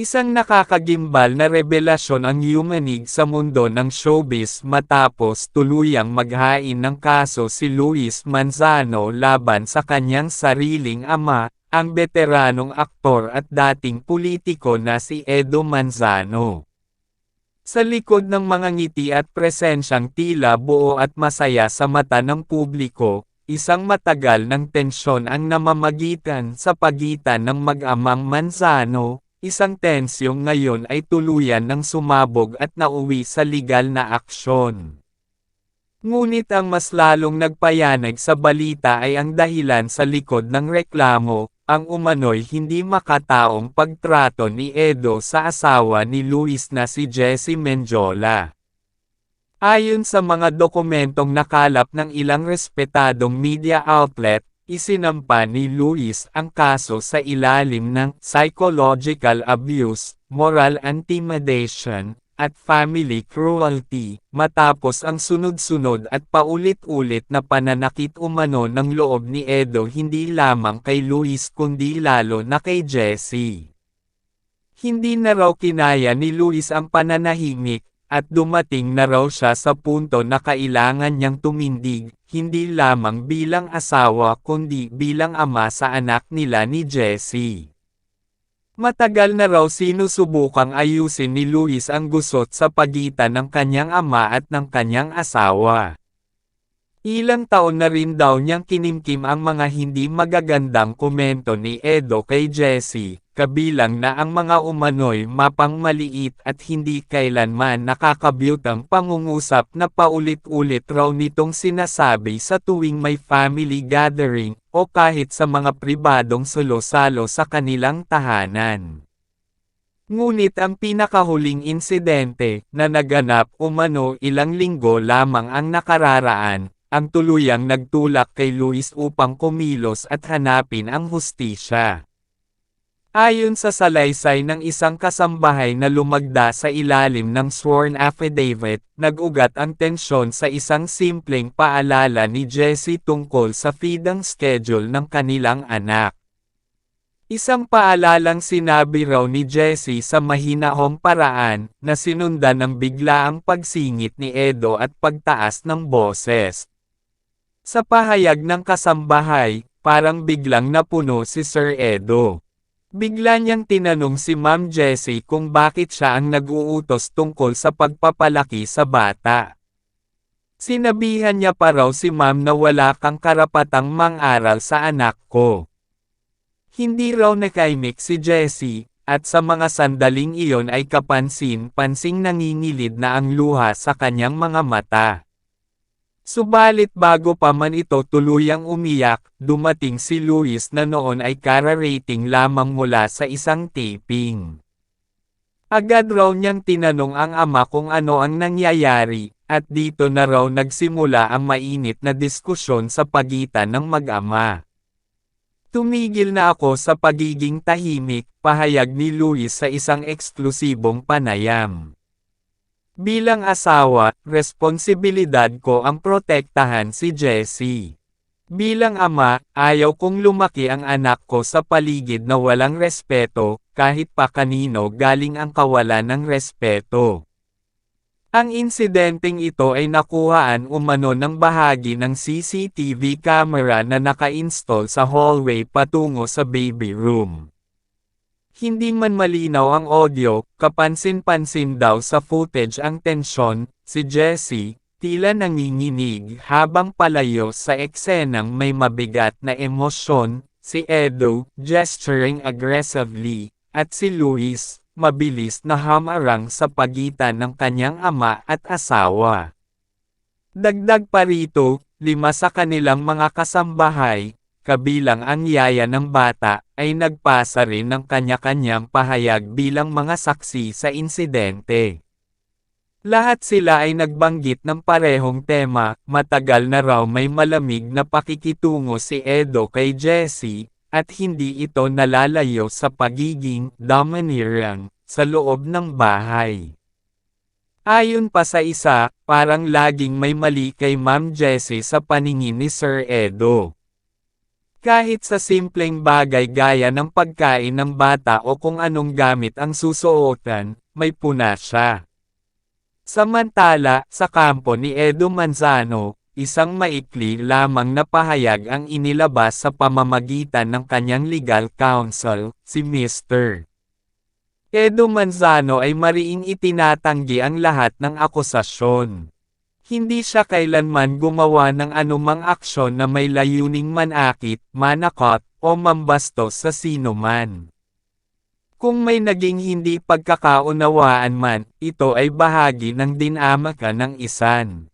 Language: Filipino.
Isang nakakagimbal na revelasyon ang yumanig sa mundo ng showbiz matapos tuluyang maghain ng kaso si Luis Manzano laban sa kanyang sariling ama, ang veteranong aktor at dating politiko na si Edo Manzano. Sa likod ng mga ngiti at presensyang tila buo at masaya sa mata ng publiko, isang matagal ng tensyon ang namamagitan sa pagitan ng mag-amang Manzano, isang tensyong ngayon ay tuluyan ng sumabog at nauwi sa legal na aksyon. Ngunit ang mas lalong nagpayanag sa balita ay ang dahilan sa likod ng reklamo, ang umano'y hindi makataong pagtrato ni Edo sa asawa ni Luis na si Jessie Menjola. Ayon sa mga dokumentong nakalap ng ilang respetadong media outlet, isinampa ni Luis ang kaso sa ilalim ng psychological abuse, moral intimidation, at family cruelty, matapos ang sunod-sunod at paulit-ulit na pananakit umano ng loob ni Edo hindi lamang kay Luis kundi lalo na kay Jessie. Hindi na raw kinaya ni Luis ang pananahimik, at dumating na raw siya sa punto na kailangan niyang tumindig, hindi lamang bilang asawa kundi bilang ama sa anak nila ni Jessie. Matagal na raw sinusubukang ayusin ni Luis ang gusot sa pagitan ng kanyang ama at ng kanyang asawa. Ilang taon na rin daw niyang kinimkim ang mga hindi magagandang komento ni Edo kay Jessie, kabilang na ang mga umano'y mapang maliit at hindi kailanman nakakabyutang pangungusap na paulit-ulit raw nitong sinasabi sa tuwing may family gathering, o kahit sa mga pribadong salo-salo sa kanilang tahanan. Ngunit ang pinakahuling insidente, na naganap umano ilang linggo lamang ang nakararaan, ang tuluyang nagtulak kay Luis upang kumilos at hanapin ang hustisya. Ayon sa salaysay ng isang kasambahay na lumagda sa ilalim ng sworn affidavit, nag-ugat ang tensyon sa isang simpleng paalala ni Jessie tungkol sa feeding schedule ng kanilang anak. Isang paalalang sinabi raw ni Jessie sa mahinahong paraan, na sinundan ng biglaang pagsingit ni Edo at pagtaas ng boses. Sa pahayag ng kasambahay, parang biglang napuno si Sir Edo. Bigla niyang tinanong si Ma'am Jessie kung bakit siya ang nag-uutos tungkol sa pagpapalaki sa bata. Sinabihan niya pa raw si Ma'am na wala kang karapatang mang-aral sa anak ko. Hindi raw nakaimik si Jessie, at sa mga sandaling iyon ay kapansin-pansing nangingilid na ang luha sa kanyang mga mata. Subalit bago pa man ito tuluyang umiyak, dumating si Luis na noon ay kara-rating lamang mula sa isang taping. Agad raw niyang tinanong ang ama kung ano ang nangyayari, at dito na raw nagsimula ang mainit na diskusyon sa pagitan ng mag-ama. Tumigil na ako sa pagiging tahimik, pahayag ni Luis sa isang eksklusibong panayam. Bilang asawa, responsibilidad ko ang protektahan si Jessie. Bilang ama, ayaw kong lumaki ang anak ko sa paligid na walang respeto, kahit pa kanino galing ang kawalan ng respeto. Ang insidenteng ito ay nakuhaan umano ng bahagi ng CCTV camera na naka-install sa hallway patungo sa baby room. Hindi man malinaw ang audio, kapansin-pansin daw sa footage ang tensyon, si Jessie, tila nanginginig habang palayo sa eksenang may mabigat na emosyon, si Edo, gesturing aggressively, at si Luis, mabilis na hamarang sa pagitan ng kanyang ama at asawa. Dagdag pa rito, lima sa kanilang mga kasambahay, kabilang ang yaya ng bata, ay nagpasa rin ng kanya-kanyang pahayag bilang mga saksi sa insidente. Lahat sila ay nagbanggit ng parehong tema, matagal na raw may malamig na pakikitungo si Edo kay Jessie, at hindi ito nalalayo sa pagiging domineering sa loob ng bahay. Ayon pa sa isa, parang laging may mali kay Ma'am Jessie sa paningin ni Sir Edo. Kahit sa simpleng bagay gaya ng pagkain ng bata o kung anong gamit ang susuotan, may puna siya. Samantala, sa kampo ni Edo Manzano, isang maikli lamang na pahayag ang inilabas sa pamamagitan ng kanyang legal counsel, si Mr. Edo Manzano ay mariing itinatanggi ang lahat ng akusasyon. Hindi siya kailanman gumawa ng anumang aksyon na may layuning manakit, manakot, o mambastos sa sino man. Kung may naging hindi pagkakaunawaan man, ito ay bahagi ng dinamika ng isan.